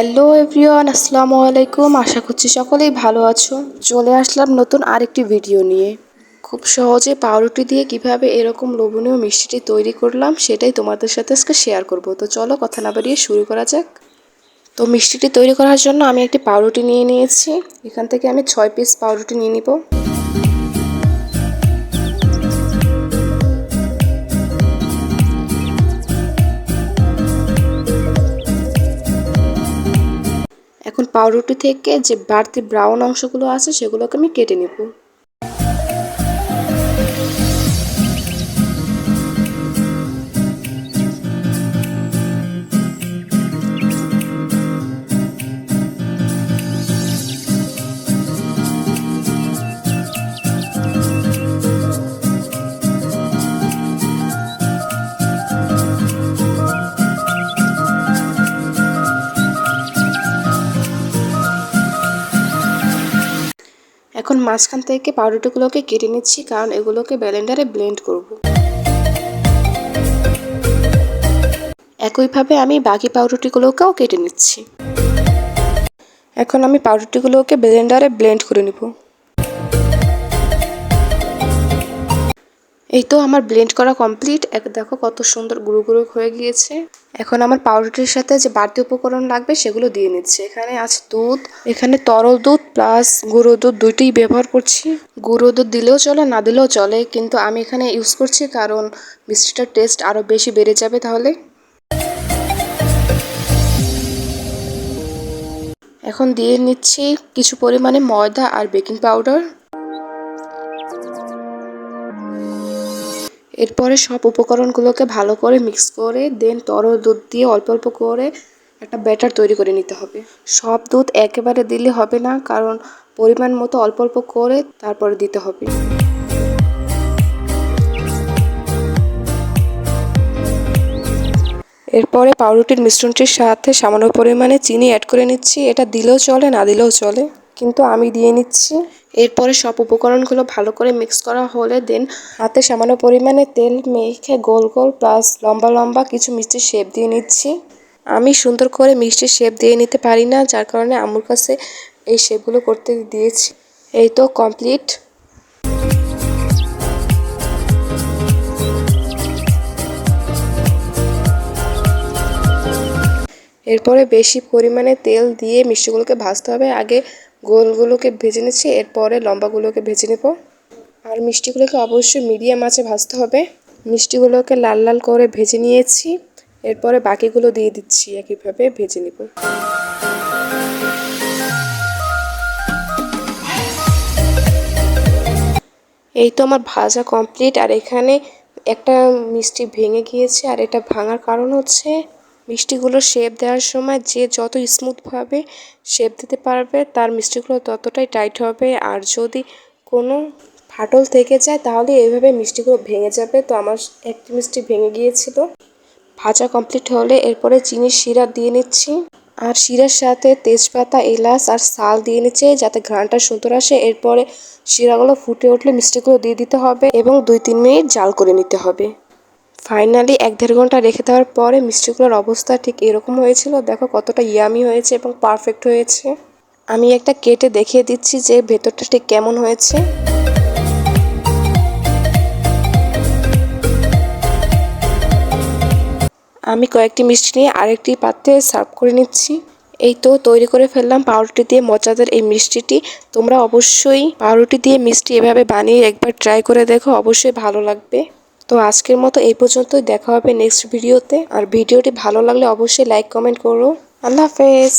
Hello everyone, আসসালামু আলাইকুম। আশা করছি সকলেই ভালো আছো। চলে আসলাম নতুন আরেকটি ভিডিও নিয়ে। খুব সহজে পাউরুটি দিয়ে কীভাবে এরকম লোভনীয় মিষ্টিটি তৈরি করলাম সেটাই তোমাদের সাথে আজকে শেয়ার করব। তো চলো কথা না বাড়িয়ে শুরু করা যাক। তো মিষ্টিটি তৈরি করার জন্য আমি একটি পাউরুটি নিয়ে নিয়েছি। এখান থেকে আমি ছয় পিস পাউরুটি নিয়ে নিব। পাউরুটি থেকে যে বাড়তি ব্রাউন অংশগুলো আছে সেগুলোকে আমি কেটে নেব। এখন মাঝখান থেকে পাউরুটিগুলোকে কেটে নিচ্ছি, কারণ এগুলোকে ব্লেন্ডারে ব্লেন্ড করব। একইভাবে আমি বাকি পাউরুটিগুলোকেও কেটে নিচ্ছি। এখন আমি পাউরুটিগুলোকে ব্লেন্ডারে ব্লেন্ড করে নিব। এই তো আমার ব্লেন্ড করা কমপ্লিট এক, দেখো কত সুন্দর গুঁড়ো গুঁড়ো হয়ে গিয়েছে। এখন আমার পাউরুটির সাথে যে বাড়তি উপকরণ লাগবে সেগুলো দিয়ে নিচ্ছি। এখানে আছে দুধ, এখানে তরল দুধ প্লাস গুঁড়ো দুধ দুইটাই ব্যবহার করছি। গুঁড়ো দুধ দিলেও চলে, না দিলেও চলে, কিন্তু আমি এখানে ইউজ করছি কারণ মিষ্টিটার টেস্ট আরও বেশি বেড়ে যাবে তাহলে। এখন দিয়ে নিচ্ছি কিছু পরিমাণে ময়দা আর বেকিং পাউডার এরপরে সব উপকরণগুলোকে ভালো করে মিক্স করে দেন তরল দুধ দিয়ে অল্প অল্প করে একটা ব্যাটার তৈরি করে নিতে হবে। সব দুধ একেবারে দিলে হবে না, কারণ পরিমাণ মতো অল্প অল্প করে তারপরে দিতে হবে। এরপরে পাউরুটির মিশ্রণটির সাথে সামান্য পরিমাণে চিনি অ্যাড করে নিচ্ছি। এটা দিলেও চলে, না দিলেও চলে। কিন্তু আমি দিয়ে নিচ্ছি এরপরে সব উপকরণগুলো ভালো করে মিক্স করা হলে দেন হাতে সামান্য পরিমাণে তেল মেখে গোল গোল প্লাস লম্বা লম্বা কিছু মিষ্টির শেপ দিয়ে নিচ্ছি। আমি সুন্দর করে মিষ্টির শেপ দিয়ে নিতে পারি না, যার কারণে আমার কাছে এই শেপগুলো করতে দিয়েছি। এই তো কমপ্লিট এরপরে বেশি পরিমাণে তেল দিয়ে মিষ্টিগুলোকে ভাজতে হবে। আগে গোলগুলোকে ভেজে নিচ্ছি, এরপরে লম্বাগুলোকে ভেজে নেব। আর মিষ্টিগুলোকে অবশ্যই মিডিয়াম আঁচে ভাজতে হবে। মিষ্টিগুলোকে লাল লাল করে ভেজে নিয়েছি, এরপরে বাকিগুলো দিয়ে দিচ্ছি, একইভাবে ভেজে নেব। এই তো আমার ভাজা কমপ্লিট, আর এখানে একটা মিষ্টি ভেঙে গিয়েছে, আর এটা ভাঙার কারণ হচ্ছে মিষ্টিগুলো শেপ দেওয়ার সময় যে যত স্মুথভাবে শেপ দিতে পারবে, তার মিষ্টিগুলো ততটাই টাইট হবে। আর যদি কোনো ফাটল থেকে যায়, তাহলে এইভাবে মিষ্টিগুলো ভেঙে যাবে। তো আমার একটি মিষ্টি ভেঙে গিয়েছিল। ভাজা কমপ্লিট হলে এরপরে চিনির শিরা দিয়ে নিচ্ছি। আর শিরার সাথে তেজপাতা, এলাচ আর সাল দিয়ে নিচ্ছে, যাতে ঘ্রাণটা সুন্দর আসে। এরপরে শিরাগুলো ফুটে উঠলে মিষ্টিগুলো দিয়ে দিতে হবে এবং দুই তিন মিনিট জাল করে নিতে হবে। ফাইনালি এক দেড় ঘণ্টা রেখে দেওয়ার পরে মিষ্টিগুলোর অবস্থা ঠিক এরকম হয়েছিল। দেখো কতটা ইয়ামি হয়েছে এবং পারফেক্ট হয়েছে। আমি একটা কেটে দেখিয়ে দিচ্ছি যে ভেতরটা ঠিক কেমন হয়েছে। আমি কয়েকটি মিষ্টি নিয়ে আরেকটি পাত্রে সার্ভ করে নিচ্ছি। এই তো তৈরি করে ফেললাম পাউরুটি দিয়ে মজাদার এই মিষ্টিটি। তোমরা অবশ্যই পাউরুটি দিয়ে মিষ্টি এভাবে বানিয়ে একবার ট্রাই করে দেখো, অবশ্যই ভালো লাগবে। তো আজকের মতো এই পর্যন্তই। দেখা হবে নেক্সট ভিডিওতে আর ভিডিওটি ভালো লাগলে অবশ্যই লাইক কমেন্ট করো। আল্লাহ হাফেজ।